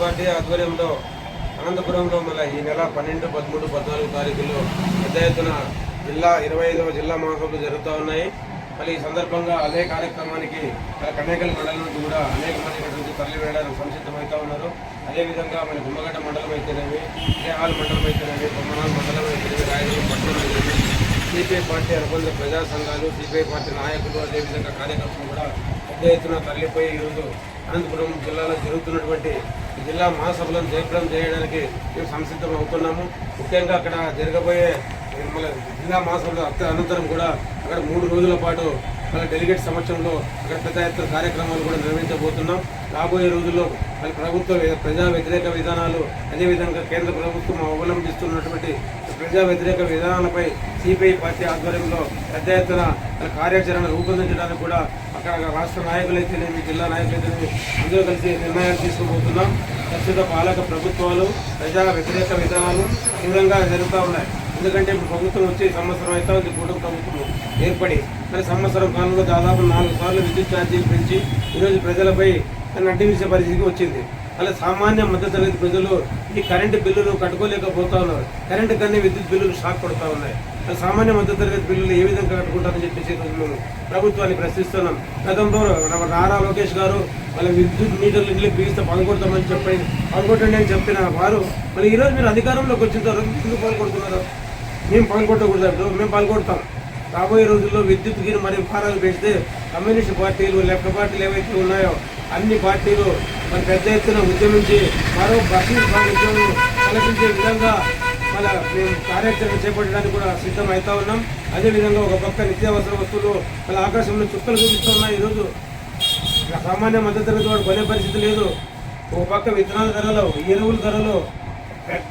Party ఆధ్వర్యంలో అనంతపురంలో మళ్ళీ ఈ నెల పన్నెండు పదమూడు పద్నాలుగు తారీఖుల్లో పెద్ద ఎత్తున జిల్లా ఇరవై ఐదవ జిల్లా మహోత్సవాలు జరుగుతూ ఉన్నాయి. మళ్ళీ ఈ సందర్భంగా అదే కార్యక్రమానికి కన్నేకల్ మండలం నుంచి కూడా అనేక మంది ఇక్కడ నుంచి తరలి వేయడానికి సంసిద్ధమవుతూ ఉన్నారు. అదేవిధంగా మన గుమ్మగడ్డ మండలం అయితేనేవి విజయహాల్ మండలం అయితేనేవి బొమ్మనాల్ మండలం అయితేనేవి రాయలసీమ పట్టణం అయితేనేమి సిపిఐ పార్టీ అనుబంధ ప్రజా సంఘాలు సిపిఐ పార్టీ నాయకులు అదేవిధంగా కార్యకర్తలు కూడా పెద్ద ఎత్తున తరలిపోయి ఈరోజు అనంతపురం జిల్లాలో జరుగుతున్నటువంటి జిల్లా మహాసభలను జయప్రదం చేయడానికి మేము సంసిద్ధం అవుతున్నాము. ముఖ్యంగా అక్కడ జరగబోయే మన జిల్లా మహాసభల అనంతరం కూడా అక్కడ మూడు రోజుల పాటు వాళ్ళ డెలిగేట్ సమక్షంలో అక్కడ పెద్ద ఎత్తున కార్యక్రమాలు కూడా నిర్వహించబోతున్నాం. రాబోయే రోజుల్లో వాళ్ళ ప్రభుత్వ ప్రజా వ్యతిరేక విధానాలు అదేవిధంగా కేంద్ర ప్రభుత్వం అవలంబిస్తున్నటువంటి ప్రజా వ్యతిరేక విధానాలపై సిపిఐ పార్టీ ఆధ్వర్యంలో పెద్ద ఎత్తున కార్యాచరణ రూపొందించడానికి కూడా అక్కడ రాష్ట్ర నాయకులైతేనేమి జిల్లా నాయకులైతేనేమి అందరూ కలిసి నిర్ణయాలు తీసుకోబోతున్నాం. ప్రస్తుత పాలక ప్రభుత్వాలు ప్రజా వ్యతిరేక విధానాలు తీవ్రంగా జరుగుతూ ఉన్నాయి. ఎందుకంటే ఇప్పుడు ప్రభుత్వం వచ్చి సంవత్సరం అయితే ఉంది కూటమి ప్రభుత్వం ఏర్పడి మరి సంవత్సరం కాలంలో దాదాపు నాలుగు సార్లు విద్యుత్ ఛార్జీలు పెంచి ఈరోజు ప్రజలపై నటించే పరిస్థితికి వచ్చింది. అలా సామాన్య మధ్యతరగతి ప్రజలు ఈ కరెంటు బిల్లులు కట్టుకోలేకపోతా ఉన్నారు. కరెంటు కన్నా విద్యుత్ బిల్లులు షాక్ కొడతా ఉన్నాయి. అలా సామాన్య మధ్యతరగతి బిల్లులు ఏ విధంగా కట్టుకుంటారని చెప్పేసి మేము ప్రభుత్వాన్ని ప్రశ్నిస్తున్నాం. గతంలో నారా లోకేష్ గారు వాళ్ళ విద్యుత్ మీటర్లు ఇంట్లో బిగిస్తే పనుకొడతామని చెప్పి పనుకొట్టండి అని చెప్పిన వారు మళ్ళీ ఈరోజు మీరు అధికారంలోకి వచ్చిన తర్వాత ఎందుకు పనుకొడుతున్నారు మేము పనుకొట్టకూడదు మేము పనుకొడతాం. రాబోయే రోజుల్లో విద్యుత్ గిరి మరి భారాలు పెడితే కమ్యూనిస్ట్ పార్టీలు లెఫ్ట్ పార్టీలు ఏవైతే ఉన్నాయో అన్ని పార్టీలు మన పెద్ద ఎత్తున ఉద్యమించి మరో బషీర్ ఉద్యమం కల్పించే విధంగా మన మేము కార్యాచరణ చేపట్టడానికి కూడా సిద్ధం అవుతా ఉన్నాం. అదేవిధంగా ఒక పక్క నిత్యావసర వస్తువులు మన ఆకాశంలో చుక్కలు చూపిస్తున్నాయి ఈరోజు. ఇక సామాన్య మద్దతు వాడు కొనే పరిస్థితి లేదు. ఒక పక్క విత్తనాల ధరలు ఎరువుల ధరలు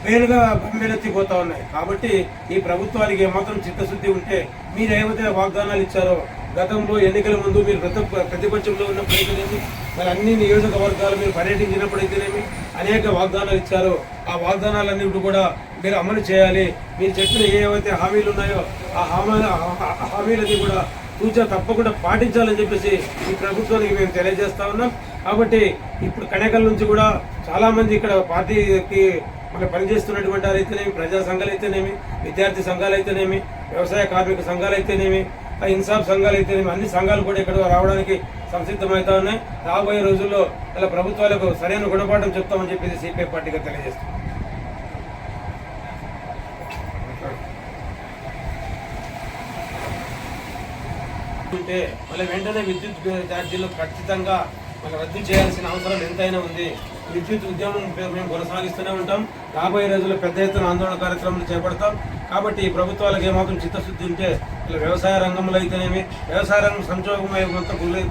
పేరుగా బమ్మెలెత్తిపోతా ఉన్నాయి. కాబట్టి ఈ ప్రభుత్వానికి ఏమాత్రం చిత్తశుద్ధి ఉంటే మీరు ఏమైతే వాగ్దానాలు ఇచ్చారో గతంలో ఎన్నికల ముందు మీరు ప్రతి ప్రతిపక్షంలో ఉన్నప్పుడైతేనేమి మరి అన్ని నియోజకవర్గాలు మీరు పర్యటించినప్పుడైతేనేమి అనేక వాగ్దానాలు ఇచ్చారో ఆ వాగ్దానాలన్నింటి కూడా మీరు అమలు చేయాలి. మీరు చెప్పిన ఏవైతే హామీలు ఉన్నాయో ఆ హామీ హామీలన్నీ కూడా తూచా తప్పకుండా పాటించాలని చెప్పేసి ఈ ప్రభుత్వానికి మేము తెలియజేస్తా ఉన్నాం. కాబట్టి ఇప్పుడు కనేకల్ నుంచి కూడా చాలామంది ఇక్కడ పార్టీకి మన పనిచేస్తున్నటువంటి వారు అయితేనేమి ప్రజా సంఘాలు అయితేనేమి విద్యార్థి సంఘాలు అయితేనేమి వ్యవసాయ కార్మిక సంఘాలు అయితేనేమి ఇన్సాఫ్ సంఘాలు అయితేనేమి అన్ని సంఘాలు కూడా ఇక్కడ రావడానికి సంసిద్ధమవుతా ఉన్నాయి. రాబోయే రోజుల్లో ఇలా ప్రభుత్వాలకు సరైన గుణపాఠం చెప్తామని చెప్పేసి సిపిఐ పార్టీగా తెలియజేస్తాం ఉంటే మళ్ళీ వెంటనే విద్యుత్ ఛార్జీలు ఖచ్చితంగా మళ్ళీ రద్దు చేయాల్సిన అవసరం ఎంతైనా ఉంది. విద్యుత్ ఉద్యమం మేము కొనసాగిస్తూనే ఉంటాం. రాబోయే రోజుల్లో పెద్ద ఎత్తున ఆందోళన కార్యక్రమాలు చేపడతాం. కాబట్టి ఈ ప్రభుత్వాలకు ఏమాత్రం చిత్తశుద్ధి ఉంటే ఇలా వ్యవసాయ రంగంలో అయితేనేమి వ్యవసాయ రంగం సంక్షోభమై మొత్తం గుళ్ళే